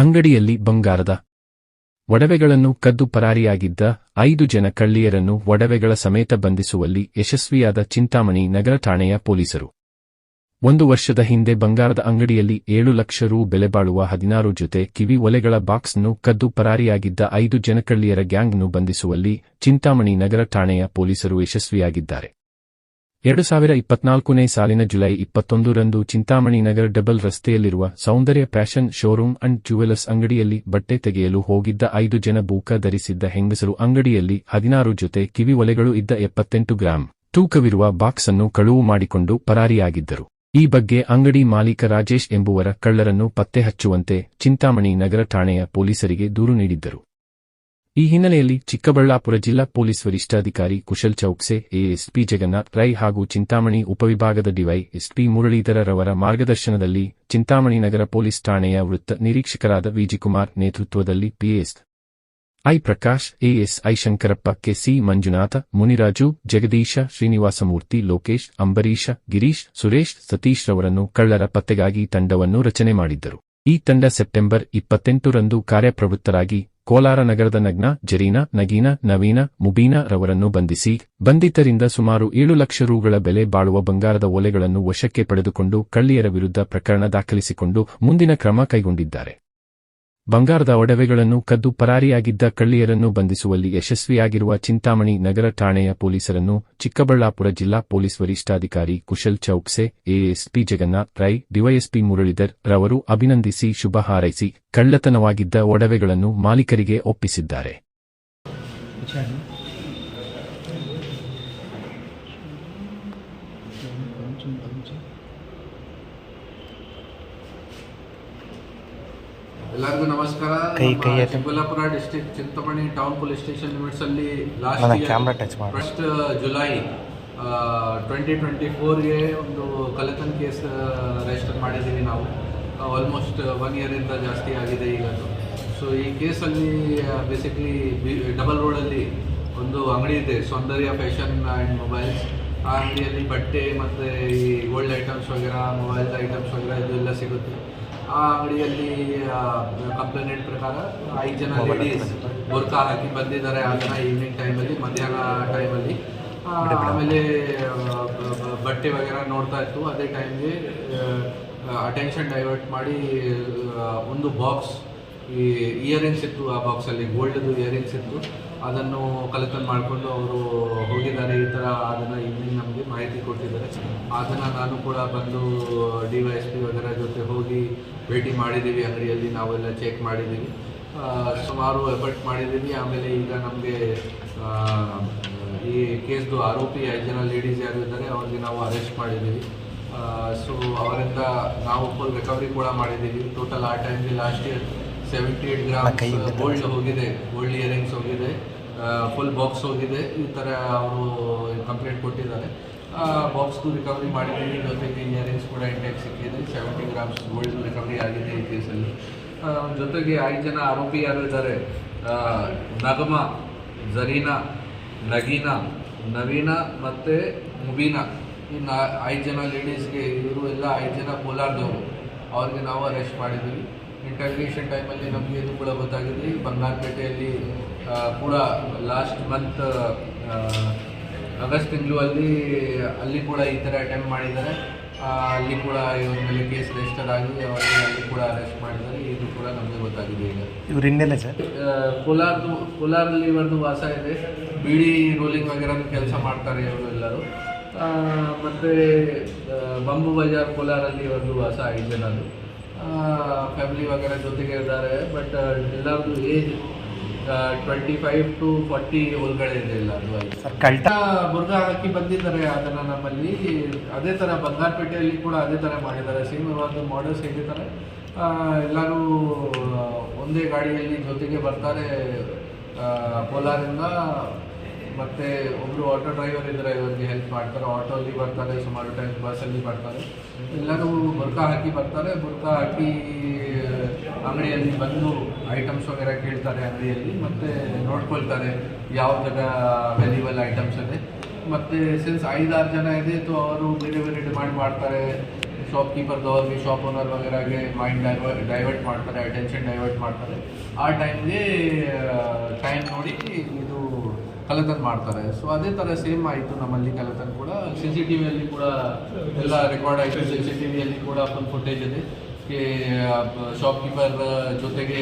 ಅಂಗಡಿಯಲ್ಲಿ ಬಂಗಾರದ ಒಡವೆಗಳನ್ನು ಕದ್ದು ಪರಾರಿಯಾಗಿದ್ದ ಐದು ಜನ ಕಳ್ಳಿಯರನ್ನು ಒಡವೆಗಳ ಸಮೇತ ಬಂಧಿಸುವಲ್ಲಿ ಯಶಸ್ವಿಯಾದ ಚಿಂತಾಮಣಿ ನಗರ ಠಾಣೆಯ ಪೊಲೀಸರು. ಒಂದು ವರ್ಷದ ಹಿಂದೆ ಬಂಗಾರದ ಅಂಗಡಿಯಲ್ಲಿ ಏಳು ಲಕ್ಷ ರೂ ಬೆಲೆ ಬಾಳುವ ಹದಿನಾರು ಜೊತೆ ಕಿವಿ ಒಲೆಗಳ ಬಾಕ್ಸ್ನ್ನು ಕದ್ದು ಪರಾರಿಯಾಗಿದ್ದ ಐದು ಜನಕಳ್ಳಿಯರ ಗ್ಯಾಂಗ್ನ್ನು ಬಂಧಿಸುವಲ್ಲಿ ಚಿಂತಾಮಣಿ ನಗರ ಠಾಣೆಯ ಪೊಲೀಸರು ಯಶಸ್ವಿಯಾಗಿದ್ದಾರೆ. ಎರಡು ಸಾವಿರ ಇಪ್ಪತ್ನಾಲ್ಕನೇ ಸಾಲಿನ ಜುಲೈ ಇಪ್ಪತ್ತೊಂದರಂದು ಚಿಂತಾಮಣಿ ನಗರ ಡಬಲ್ ರಸ್ತೆಯಲ್ಲಿರುವ Soundarya fashion showroom and jewellers ಅಂಗಡಿಯಲ್ಲಿ ಬಟ್ಟೆ ತೆಗೆಯಲು ಹೋಗಿದ್ದ ಐದು ಜನ ಬೂಕ ಧರಿಸಿದ್ದ ಹೆಂಗಸರು ಅಂಗಡಿಯಲ್ಲಿ ಹದಿನಾರು ಜೊತೆ ಕಿವಿ ಒಲೆಗಳು ಇದ್ದ ಎಪ್ಪತ್ತೆಂಟು ಗ್ರಾಂ ತೂಕವಿರುವ ಬಾಕ್ಸ್ ಅನ್ನು ಕಳುವು ಮಾಡಿಕೊಂಡು ಪರಾರಿಯಾಗಿದ್ದರು. ಈ ಬಗ್ಗೆ ಅಂಗಡಿ ಮಾಲೀಕ ರಾಜೇಶ್ ಎಂಬುವರ ಕಳ್ಳರನ್ನು ಪತ್ತೆ ಹಚ್ಚುವಂತೆ ಚಿಂತಾಮಣಿ ನಗರ ಠಾಣೆಯ ಪೊಲೀಸರಿಗೆ ದೂರು ನೀಡಿದ್ದರು. ಈ ಹಿನ್ನೆಲೆಯಲ್ಲಿ ಚಿಕ್ಕಬಳ್ಳಾಪುರ ಜಿಲ್ಲಾ ಪೊಲೀಸ್ ವರಿಷ್ಠಾಧಿಕಾರಿ ಕುಶಲ್ ಚೌಕ್ಸೆ, ಎಎಸ್ಪಿ ಜಗನ್ನಾಥ್ ರೈ ಹಾಗೂ ಚಿಂತಾಮಣಿ ಉಪವಿಭಾಗದ ಡಿವೈ ಎಸ್ಪಿ ಮುರಳೀಧರರವರ ಮಾರ್ಗದರ್ಶನದಲ್ಲಿ ಚಿಂತಾಮಣಿ ನಗರ ಪೊಲೀಸ್ ಠಾಣೆಯ ವೃತ್ತ ನಿರೀಕ್ಷಕರಾದ ವಿಜಿಕುಮಾರ್ ನೇತೃತ್ವದಲ್ಲಿ PS I Prakash I Shankarappa KC Manjunatha, Muniraju, Jagadisha, Srinivasamurthy, Lokesh Ambarisha Girish, Suresh, Satish ರವರನ್ನು ಕಳ್ಳರ ಪತ್ತೆಗಾಗಿ ತಂಡವನ್ನು ರಚನೆ ಮಾಡಿದ್ದರು. ಈ ತಂಡ ಸೆಪ್ಟೆಂಬರ್ ಇಪ್ಪತ್ತೆಂಟರಂದು ಕಾರ್ಯಪ್ರವೃತ್ತರಾಗಿ ಕೋಲಾರ ನಗರದ ನಗ್ನ, ಜರೀನಾ, ನಗೀನ, ನವೀನ, ಮುಬೀನ ರವರನ್ನು ಬಂಧಿಸಿ, ಬಂಧಿತರಿಂದ ಸುಮಾರು ಏಳು ಲಕ್ಷ ರೂಗಳ ಬೆಲೆ ಬಾಳುವ ಬಂಗಾರದ ಒಲೆಗಳನ್ನು ವಶಕ್ಕೆ ಪಡೆದುಕೊಂಡು ಕಳ್ಳಿಯರ ವಿರುದ್ಧ ಪ್ರಕರಣ ದಾಖಲಿಸಿಕೊಂಡು ಮುಂದಿನ ಕ್ರಮ ಕೈಗೊಂಡಿದ್ದಾರೆ. ಬಂಗಾರದ ಒಡವೆಗಳನ್ನು ಕದ್ದು ಪರಾರಿಯಾಗಿದ್ದ ಕಳ್ಳಿಯರನ್ನು ಬಂಧಿಸುವಲ್ಲಿ ಯಶಸ್ವಿಯಾಗಿರುವ ಚಿಂತಾಮಣಿ ನಗರ ಠಾಣೆಯ ಪೊಲೀಸರನ್ನು ಚಿಕ್ಕಬಳ್ಳಾಪುರ ಜಿಲ್ಲಾ ಪೊಲೀಸ್ ವರಿಷ್ಠಾಧಿಕಾರಿ ಕುಶಲ್ ಚೌಕ್ಸೆ, ಎಎಸ್ಪಿ ಜಗನ್ನಾಥ್ ರೈ, ಡಿವೈಎಸ್ಪಿ ಮುರಳೀಧರ್ ರವರು ಅಭಿನಂದಿಸಿ ಶುಭ ಹಾರೈಸಿ ಕಳ್ಳತನವಾಗಿದ್ದ ಒಡವೆಗಳನ್ನು ಮಾಲೀಕರಿಗೆ ಒಪ್ಪಿಸಿದ್ದಾರೆ. ಎಲ್ಲರಿಗೂ ನಮಸ್ಕಾರ. ಕೈ- ಕೈ Chikkaballapura district Chintamani town police station limits ಅಲ್ಲಿ ಲಾಸ್ಟ್ ಕ್ಯಾಮ್ರಾ ಟಚ್ ಮಾಡಿ. ಫಸ್ಟ್ ಜುಲೈ ಟ್ವೆಂಟಿ ಟ್ವೆಂಟಿ ಫೋರ್ಗೆ ಒಂದು ಕಲೆತನ್ ಕೇಸ್ ರಿಜಿಸ್ಟರ್ ಮಾಡಿದ್ದೀವಿ ನಾವು. ಆಲ್ಮೋಸ್ಟ್ ಒನ್ ಇಯರಿಂದ ಜಾಸ್ತಿ ಆಗಿದೆ ಈಗ ಸೊ ಈ ಕೇಸಲ್ಲಿ ಬೇಸಿಕ್ಲಿ ಡಬಲ್ ರೋಡಲ್ಲಿ ಒಂದು ಅಂಗಡಿ ಇದೆ ಸೌಂದರ್ಯ ಫ್ಯಾಷನ್ ಆ್ಯಂಡ್ ಮೊಬೈಲ್ಸ್ ಆ ಅಂಗಡಿಯಲ್ಲಿ ಬಟ್ಟೆ ಮತ್ತು ಈ ಗೋಲ್ಡ್ ಐಟಮ್ಸ್ ವಗೈರ ಮೊಬೈಲ್ ಐಟಮ್ಸ್ ವಗೇರಾ ಇದು ಎಲ್ಲ ಸಿಗುತ್ತೆ. ಆ ಅಂಗಡಿಯಲ್ಲಿ ಕಂಪ್ಲೇಂಟ್ ಪ್ರಕಾರ ಐದು ಜನ ಲೇಡೀಸ್ ಬುರ್ಕ ಹಾಕಿ ಬಂದಿದ್ದಾರೆ ಆ ಜನ ಈವ್ನಿಂಗ್ ಟೈಮಲ್ಲಿ ಮಧ್ಯಾಹ್ನ ಟೈಮಲ್ಲಿ ಆಮೇಲೆ ಬಟ್ಟೆ ವಗೇರಾ ನೋಡ್ತಾ ಇತ್ತು. ಅದೇ ಟೈಮ್ಗೆ ಅಟೆನ್ಷನ್ ಡೈವರ್ಟ್ ಮಾಡಿ ಒಂದು ಬಾಕ್ಸ್ ಈ ಇಯರಿಂಗ್ಸ್ ಇತ್ತು ಆ ಬಾಕ್ಸಲ್ಲಿ ಗೋಲ್ಡ್ದು ಇಯರಿಂಗ್ಸ್ ಇತ್ತು. ಅದನ್ನು ಕಲೆಕ್ಷನ್ ಮಾಡಿಕೊಂಡು ಅವರು ಹೋಗಿದ್ದಾರೆ ಈ ಥರ ಅದನ್ನು ಈವ್ನಿಂಗ್ ನಮಗೆ ಮಾಹಿತಿ ಕೊಟ್ಟಿದ್ದಾರೆ. ಅದನ್ನು ನಾನು ಕೂಡ ಬಂದು ಡಿ ವೈ ಎಸ್ ಪಿ ವಗರ ಜೊತೆ ಹೋಗಿ ಭೇಟಿ ಮಾಡಿದ್ದೀವಿ ಅಂಗಡಿಯಲ್ಲಿ ನಾವೆಲ್ಲ ಚೆಕ್ ಮಾಡಿದ್ದೀವಿ. ಸುಮಾರು ಎಫರ್ಟ್ ಮಾಡಿದ್ದೀವಿ. ಆಮೇಲೆ ಈಗ ನಮಗೆ ಈ ಕೇಸ್ದು ಆರೋಪಿ ಐದು ಜನ ಲೇಡೀಸ್ ಯಾರು ಇದ್ದಾರೆ ಅವ್ರಿಗೆ ನಾವು ಅರೆಸ್ಟ್ ಮಾಡಿದ್ದೀವಿ. ಸೊ ಅವರಿಂದ ನಾವು ಫುಲ್ ರಿಕವರಿ ಕೂಡ ಮಾಡಿದ್ದೀವಿ. ಟೋಟಲ್ ಆ ಟೈಮ್ಗೆ last year seventy eight gram. Gold ಹೋಗಿದೆ ಗೋಲ್ಡ್ ಇಯರಿಂಗ್ಸ್ ಹೋಗಿದೆ. ಫುಲ್ ಬಾಕ್ಸ್ ಹೋಗಿದೆ. ಈ ಥರ ಅವರು ಕಂಪ್ಲೇಂಟ್ ಕೊಟ್ಟಿದ್ದಾರೆ. ಬಾಕ್ಸ್ದು ರಿಕವರಿ ಮಾಡಿದ್ದೀವಿ ಜೊತೆಗೆ ಇಯರಿಂಗ್ಸ್ ಕೂಡ ಇಂಟ್ಯಾಕ್ ಸಿಕ್ಕಿದೆ. ಸೆವೆಂಟಿ ಗ್ರಾಮ್ಸ್ ಗೋಲ್ಡ್ ರಿಕವರಿ ಆಗಿದೆ ಈ ಕೇಸಲ್ಲಿ ಜೊತೆಗೆ ಐದು ಜನ ಆರೋಪಿ ಯಾರು ಇದ್ದಾರೆ? ನಗಮ, ಜರೀನಾ, ನಗೀನಾ, ನವೀನ ಮತ್ತು ಮುಬೀನಾ. ಈ ನಾ ಐದು ಜನ ಲೇಡೀಸ್ಗೆ ಇವರು ಎಲ್ಲ ಐದು ಜನ ಕೋಲಾರ್ದವರು. ಅವ್ರಿಗೆ ನಾವು ಅರೆಸ್ಟ್ ಮಾಡಿದ್ದೀವಿ ಇಂಟರ್ಗ್ರೇಷನ್ ಟೈಮಲ್ಲಿ ನಮಗೆ ಇದು ಕೂಡ ಗೊತ್ತಾಗಿದೆ. ಬಂಗಾರಪೇಟೆಯಲ್ಲಿ ಕೂಡ ಲಾಸ್ಟ್ ಮಂತ್ ಆಗಸ್ಟ್ ತಿಂಗಳು ಅಲ್ಲಿ ಅಲ್ಲಿ ಕೂಡ ಈ ಥರ ಅಟೆಂಪ್ಟ್ ಮಾಡಿದ್ದಾರೆ. ಅಲ್ಲಿ ಕೂಡ ಇವ್ರ ಮೇಲೆ ಕೇಸ್ ರಿಜಿಸ್ಟರ್ ಆಗಿ ಅವರಿಗೆ ಅಲ್ಲಿ ಕೂಡ ಅರೆಸ್ಟ್ ಮಾಡಿದ್ದಾರೆ. ಇದು ಕೂಡ ನಮಗೆ ಗೊತ್ತಾಗಿದೆ ಈಗ. ಇವ್ರು ಇನ್ನೆಲ್ಲ ಸರ್? ಕೋಲಾರ್ದು ಕೋಲಾರಲ್ಲಿ ಇವ್ರದ್ದು ವಾಸ ಇದೆ. ಬಿಡಿ ರೋಲಿಂಗ್ ವಗೇರನು ಕೆಲಸ ಮಾಡ್ತಾರೆ ಇವರು ಎಲ್ಲರೂ. ಮತ್ತು ಬಂಬು ಬಜಾರ್ ಕೋಲಾರಲ್ಲಿ ಇವ್ರದ್ದು ವಾಸ ಐದು ಜನದು ಫ್ಯಾಮಿಲಿ ವಗೇರ ಜೊತೆಗೆ ಇದ್ದಾರೆ ಬಟ್ ಎಲ್ಲರದು age twenty five to forty ಅದು ಎಲ್ಲರದು ಅಲ್ಲಿ. ಸರ್ ಕಳ್ಟ ಬುರ್ಗ ಹಾಕಿ ಬಂದಿದ್ದಾರೆ ಅದನ್ನ ನಮ್ಮಲ್ಲಿ. ಅದೇ ಥರ ಬಂಗಾರಪೇಟೆಯಲ್ಲಿ ಕೂಡ ಅದೇ ಥರ ಮಾಡಿದ್ದಾರೆ. ಸೇಮ್ ಒಂದು ಮಾಡಲ್ಸ್ ಹೇಗಿದ್ದಾರೆ ಎಲ್ಲರೂ ಒಂದೇ ಗಾಡಿಯಲ್ಲಿ ಜೊತೆಗೆ ಬರ್ತಾರೆ ಕೋಲಾರಿಂದ ಮತ್ತೆ ಒಬ್ರು ಆಟೋ ಡ್ರೈವರ್ ಇದ್ದಾರೆ ಇವರಿಗೆ ಹೆಲ್ಪ್ ಮಾಡ್ತಾರೆ. ಆಟೋಲ್ಲಿ ಬರ್ತಾರೆ, ಸುಮಾರು ಟೈಮ್ ಬಸ್ಸಲ್ಲಿ ಬರ್ತಾರೆ. ಎಲ್ಲರೂ ಬುರ್ಕಾ ಹಾಕಿ ಬರ್ತಾರೆ. ಬುರ್ಕ ಹಾಕಿ ಅಂಗಡಿಯಲ್ಲಿ ಬಂದು ಐಟಮ್ಸ್ ವಗೇರ ಕೇಳ್ತಾರೆ ಅಂಗಡಿಯಲ್ಲಿ. ಮತ್ತೆ ನೋಡ್ಕೊಳ್ತಾರೆ ಯಾವ ಥರ ವ್ಯಾಲ್ಯೂಬಲ್ ಐಟಮ್ಸ್ ಇದೆ. ಮತ್ತೆ ಸಿನ್ಸ್ ಐದಾರು ಜನ ಇದೆ ಸೊ ಅವರು ಬೇರೆ ಬೇರೆ ಡಿಮಾಂಡ್ ಮಾಡ್ತಾರೆ. ಶಾಪ್ ಕೀಪರ್ದವ್ರಿಗೆ ಶಾಪ್ ಓನರ್ ವಗೇರಾಗೆ ಮೈಂಡ್ ಡೈವರ್ಟ್ ಡೈವರ್ಟ್ ಮಾಡ್ತಾರೆ ಅಟೆನ್ಷನ್ ಡೈವರ್ಟ್ ಮಾಡ್ತಾರೆ. ಆ ಟೈಮ್ಗೆ ಟೈಮ್ ನೋಡಿ ಕಳ್ಳತನ ಮಾಡ್ತಾರೆ. ಸೊ ಅದೇ ಥರ ಸೇಮ್ ಆಯಿತು ನಮ್ಮಲ್ಲಿ ಕಳ್ಳತನ ಕೂಡ. ಸಿ ಸಿ ಟಿ ವಿಯಲ್ಲಿ ಕೂಡ ಎಲ್ಲ ರೆಕಾರ್ಡ್ ಆಯಿತು. ಸಿ ಸಿ ಟಿ ವಿಯಲ್ಲಿ ಕೂಡ ಫುಲ್ ಫುಟೇಜ್ ಇದೆ ಶಾಪ್ ಕೀಪರ್ ಜೊತೆಗೆ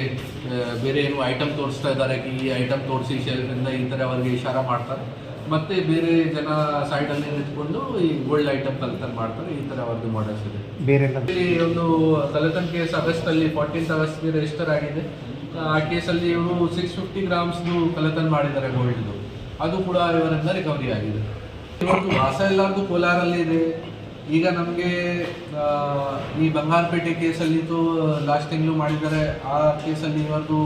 ಬೇರೆ ಏನು ಐಟಮ್ ತೋರಿಸ್ತಾ ಇದ್ದಾರೆ. ಈ ಐಟಮ್ ತೋರಿಸಿ ಶೆಲ್ಫಿಂದ ಈ ಥರ ಅವರಿಗೆ ಇಶಾರ ಮಾಡ್ತಾರೆ. ಮತ್ತೆ ಬೇರೆ ಜನ ಸೈಡಲ್ಲಿ ನಿಂತ್ಕೊಂಡು ಈ ಗೋಲ್ಡ್ ಐಟಮ್ ಕಲೆತನ್ ಮಾಡ್ತಾರೆ. ಈ ಥರ ಅವ್ರದ್ದು ಮಾಡಲ್ಸ್ ಇದೆ. ಬೇರೆ ಒಂದು ಕಲೆತನ್ ಕೇಸ್ ಆಗಸ್ಟಲ್ಲಿ ಫಾರ್ಟೀನ್ತ್ ಆಗಸ್ಟ್ಗೆ ರಿಜಿಸ್ಟರ್ ಆಗಿದೆ. ಆ ಕೇಸಲ್ಲಿ ಇವರು ಸಿಕ್ಸ್ ಫಿಫ್ಟಿ ಗ್ರಾಮ್ಸ್ದು ಕಲೆತನ್ ಮಾಡಿದ್ದಾರೆ ಗೋಲ್ಡ್ದು ಅದು ಕೂಡ ಇವರಿಂದ ರಿಕವರಿ ಆಗಿದೆ. ಇವತ್ತು ವಾಸ ಎಲ್ಲಾರ್ದು ಕೋಲಾರಲ್ಲಿ ಇದೆ. ಈಗ ನಮಗೆ ಈ ಬಂಗಾರಪೇಟೆ ಕೇಸಲ್ಲಿತ್ತು ಲಾಸ್ಟ್ ತಿಂಗಳು ಮಾಡಿದ್ದಾರೆ. ಆ ಕೇಸಲ್ಲಿ ಇವತ್ತು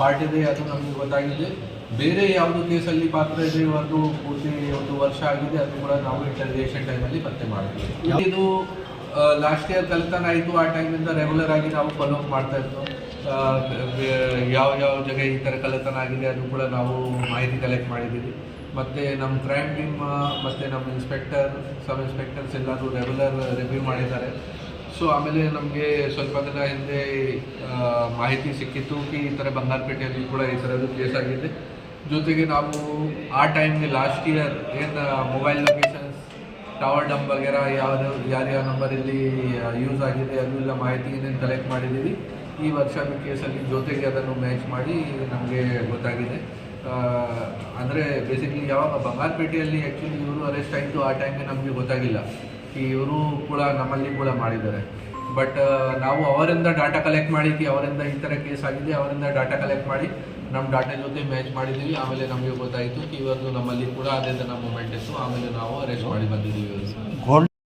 ಪಾರ್ಟ್ ಇದೆ, ಅದು ನಮಗೆ ಗೊತ್ತಾಗಿದೆ. ಬೇರೆ ಯಾವುದು ಕೇಸಲ್ಲಿ ಪಾತ್ರ ಇದೆ ಇವತ್ತು ಪೂರ್ತಿ ಒಂದು ವರ್ಷ ಆಗಿದೆ, ಅದು ಕೂಡ ನಾವು ಇಂಟರ್ಗೇಷನ್ ಟೈಮಲ್ಲಿ ಪತ್ತೆ ಮಾಡ್ತೀವಿ ಇದು ಲಾಸ್ಟ್ ಇಯರ್ ಕಲ್ತನ ಆಯಿತು. ಆ ಟೈಮಿಂದ ರೆಗ್ಯುಲರ್ ಆಗಿ ನಾವು ಫಾಲೋ ಅಪ್ ಮಾಡ್ತಾ ಇತ್ತು ಯಾವ ಯಾವ ಜಾಗ ಈ ಥರ ಕಲಿತನ ಆಗಿದೆ ಅದು ಕೂಡ ನಾವು ಮಾಹಿತಿ ಕಲೆಕ್ಟ್ ಮಾಡಿದ್ದೀವಿ. ಮತ್ತು ನಮ್ಮ ಕ್ರೈಮ್ ಟೀಮ್ ಮತ್ತು ನಮ್ಮ ಇನ್ಸ್ಪೆಕ್ಟರ್ ಸಬ್ ಇನ್ಸ್ಪೆಕ್ಟರ್ಸ್ ಎಲ್ಲರೂ ರೆಗ್ಯುಲರ್ ರಿವ್ಯೂ ಮಾಡಿದ್ದಾರೆ. ಸೊ ಆಮೇಲೆ ನಮಗೆ ಸ್ವಲ್ಪ ದಿನ ಹಿಂದೆ ಮಾಹಿತಿ ಸಿಕ್ಕಿತ್ತು ಕಿ ಈ ಥರ ಬಂಗಾರಪೇಟೆಯಲ್ಲಿ ಕೂಡ ಈ ಥರದ್ದು ಕೇಸ್ ಆಗಿದೆ. ಜೊತೆಗೆ ನಾವು ಆ ಟೈಮ್ಗೆ ಲಾಸ್ಟ್ ಇಯರ್ ಏನು ಮೊಬೈಲ್ ಲೊಕೇಶನ್ಸ್ ಟವರ್ ಡಂಪ್ ವಗೇರ ಯಾವ್ದು ಯಾರ್ಯಾವ ನಂಬರ್ ಇಲ್ಲಿ ಯೂಸ್ ಆಗಿದೆ, ಅದು ಎಲ್ಲ ಮಾಹಿತಿ ಏನೇನು ಕಲೆಕ್ಟ್ ಮಾಡಿದ್ದೀವಿ. ಈ ವರ್ಷದ ಕೇಸಲ್ಲಿ ಜೊತೆಗೆ ಅದನ್ನು ಮ್ಯಾಚ್ ಮಾಡಿ ನಮಗೆ ಗೊತ್ತಾಗಿದೆ. ಅಂದರೆ ಬೇಸಿಕಲಿ ಯಾವಾಗ ಬಂಗಾರಪೇಟೆಯಲ್ಲಿ ಆ್ಯಕ್ಚುಲಿ ಇವರು ಅರೆಸ್ಟ್ ಆಯಿತು, ಆ ಟೈಮ್ಗೆ ನಮಗೆ ಗೊತ್ತಾಗಿಲ್ಲ. ಇವರು ಕೂಡ ನಮ್ಮಲ್ಲಿ ಕೂಡ ಮಾಡಿದ್ದಾರೆ. ಬಟ್ ನಾವು ಅವರಿಂದ ಡಾಟಾ ಕಲೆಕ್ಟ್ ಮಾಡಿದ್ವಿ ಅವರಿಂದ ಈ ಥರ ಕೇಸ್ ಆಗಿದೆ, ಅವರಿಂದ ಡಾಟಾ ಕಲೆಕ್ಟ್ ಮಾಡಿ ನಮ್ಮ ಡಾಟಾ ಜೊತೆ ಮ್ಯಾಚ್ ಮಾಡಿದ್ದೀವಿ. ಆಮೇಲೆ ನಮಗೆ ಗೊತ್ತಾಯಿತು. ಇವತ್ತು ನಮ್ಮಲ್ಲಿ ಕೂಡ ಅದೇ ಥರ ಮೂಮೆಂಟ್ ಇತ್ತು. ಆಮೇಲೆ ನಾವು ಅರೆಸ್ಟ್ ಮಾಡಿ ಬಂದಿದ್ದೀವಿ